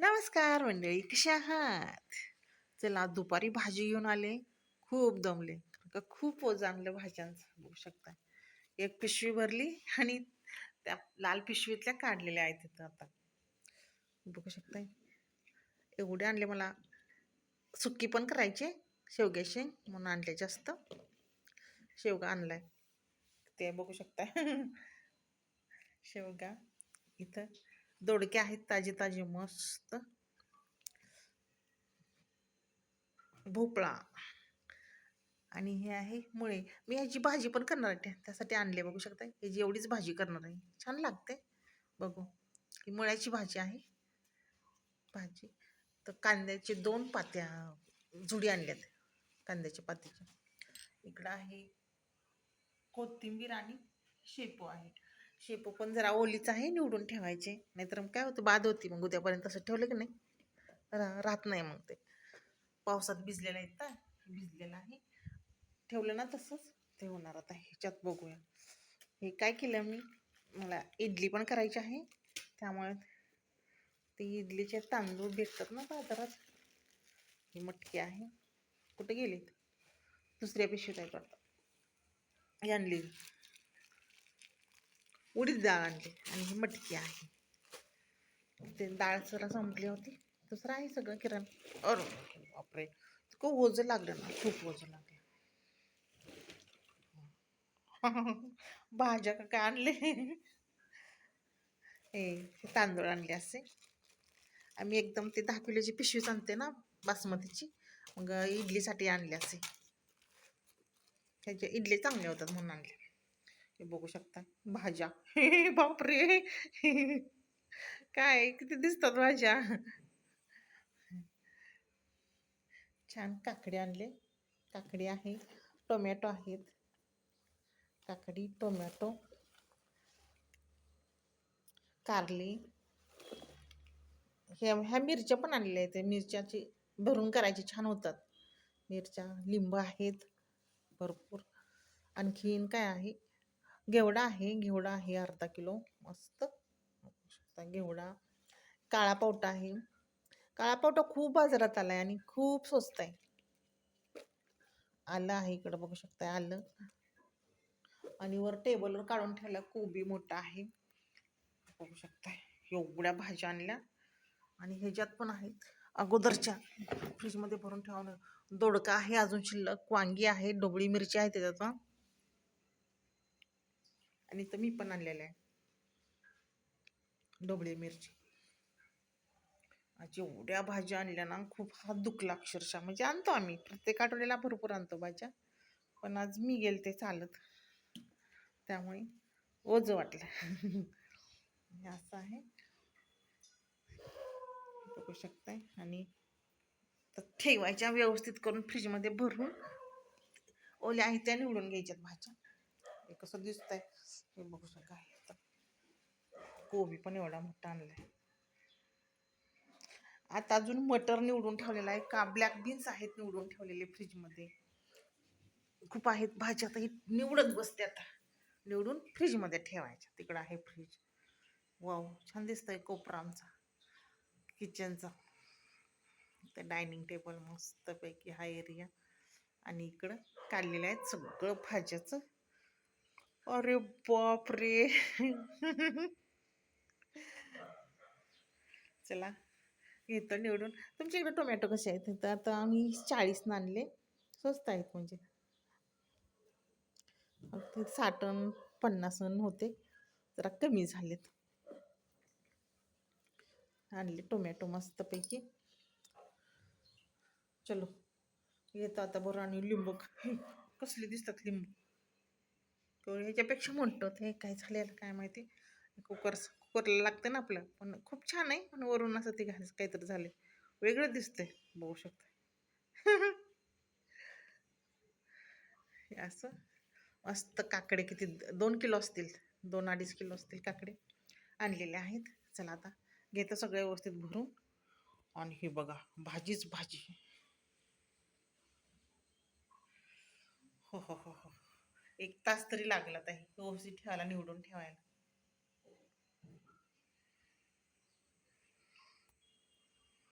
नमस्कार मंडळी कशा आहात? चला दुपारी भाजी घेऊन आले. खूप दमले. का खूप ओझं आणलं भाज्यांचं बघू शकता एक पिशवी भरली आणि त्या लाल पिशवीतल्या काढलेल्या आहेत तिथं आता. बघू शकताय. एवढे आणले मला. सुक्की पण करायचे शेवग्याचे म्हणून आणले जास्त. शेवगा आणलाय. ते बघू शकता शेवगा. इथं दोडके आहेत ताजे ताजे मस्त. भोपळा. आणि हे आहे मुळे. मी ह्याची भाजी पण करणार आहे त्यासाठी आणले बघू शकता ह्याची एवढीच भाजी करणार आहे. छान लागते. बघू. ही मुळ्याची भाजी आहे. भाजी. तर कांद्याचे दोन पात्या जुडी आणल्यात. कांद्याच्या पात्याच्या इकडं आहे कोथिंबीर आणि शेपू आहे. शेपू पण जरा ओलीच आहे निवडून ठेवायचे. नाहीतर मग काय होतं बाद होती. मग उद्यापर्यंत असं ठेवलं की नाही? रा राहत नाही मग ते. पावसात भिजलेलं आहे तर भिजलेलं आहे. ठेवलं ना तसंच? ते होणार आता ह्याच्यात बघूया. हे काय केलं मी? मला इडली पण करायची आहे. त्यामुळे ते इडलीचे तांदूळ भेटतात ना बाजारात? ही मटकी आहे. कुठे गेलीत? दुसऱ्या पिशवीत आहे करतात आणली. उडीद डाळ आणली आणि ही मटकी आहे. ते डाळ जरा संपली होती. दुसरं आहे सगळं किराण. अरे बापरे. खूप ओझं लागलं ना. खूप ओझं लागलं. भाज्या का काय आणले? हे तांदूळ आणले असे. आम्ही एकदम ते दहा किलोची पिशवीच आणते ना बासमतीची. मग इडलीसाठी आणले असे. त्याचे इडली चांगले होतात म्हणून आणले. हे बघू शकता. भाज्या. बापरे! काय किती दिसतात भाज्या? छान काकडी आणले. काकडी आहे टोमॅटो आहेत. काकडी टोमॅटो. कारली. ह्या ह्या मिरच्या पण आणलेल्या आहेत. मिरच्याची भरून करायची छान होतात. मिरच्या लिंब आहेत भरपूर. आणखीन काय आहे? घेवडा आहे घेवडा आहे अर्धा किलो मस्त. बघू शकता घेवडा. काळा पावटा आहे. काळा पावटा खूप बाजारात आला आहे आणि खूप स्वस्त आहे. आलं आहे इकडं बघू शकता आलं. आणि वर टेबलवर काढून ठेवला कोबी मोठा आहे. बघू शकता एवढ्या भाज्या आणल्या. आणि ह्याच्यात पण आहेत. अगोदरच्या फ्रीजमध्ये भरून ठेवणं. दोडका आहे अजून शिल्लक. वांगी आहे डोबळी मिरची आहे त्याच्यात. आणि तर मी पण आणलेलं आहे. डोबळी मिरची. जेवढ्या एवढ्या भाज्या आणल्या ना खूप हात दुखला अक्षरशः. म्हणजे आणतो आम्ही. प्रत्येक आठवड्याला भरपूर आणतो भाज्या. पण आज मी गेले ते चालत. त्यामुळे ओझं वाटलं. असं आहे. बघू शकताय. आणि तर ठेवायच्या व्यवस्थित करून फ्रीजमध्ये भरून ओल्या आहेत त्या निवडून घ्यायच्यात भाज्या. हे कसं दिसतंय हे बघू शकता आता. कोबी पण एवढा मोठा आणलाय. आता अजून मटर निवडून ठेवलेला आहे. का ब्लॅक बीन्स आहेत निवडून ठेवलेले फ्रीजमध्ये खूप आहेत. भाज्या आता ही निवडत बसते आता. निवडून फ्रीजमध्ये ठेवायच्या. तिकडं आहे फ्रीज वाव छान दिसतंय कोपरा आमचा किचनचा ते डायनिंग टेबल मस्तपैकी हा एरिया आणि इकडं काढलेलं आहे सगळं भाज्याचं. अरे बाप रे चला घेतो निवडून. तुमच्या इकडे टोमॅटो कसे आहेत? तर आता आम्ही चाळीस आणले स्वस्त आहेत म्हणजे. ते साठन पन्नास होते. जरा कमी झालेत. आणले टोमॅटो मस्तपैकी. चलो येतं आता बरं आणि लिंबू कसले दिसतात लिंबू? तो ह्याच्यापेक्षा मोठं ते काय झालेलं काय माहिती? कुकर कुकरला लागतं ना आपलं. पण खूप छान आहे पण वरून असं ते घालायचं काहीतरी झाले वेगळं दिसतंय बघू शकता. हे असं. मस्त काकडे किती दोन किलो असतील दोन अडीच किलो असतील काकडे आणलेले आहेत. चला आता घेतं सगळं व्यवस्थित भरून. आणि हे बघा भाजीच भाजी. हो हो हो हो. एक तास तरी लागला ताई. व्यवस्थित ठेवायला निवडून ठेवायला.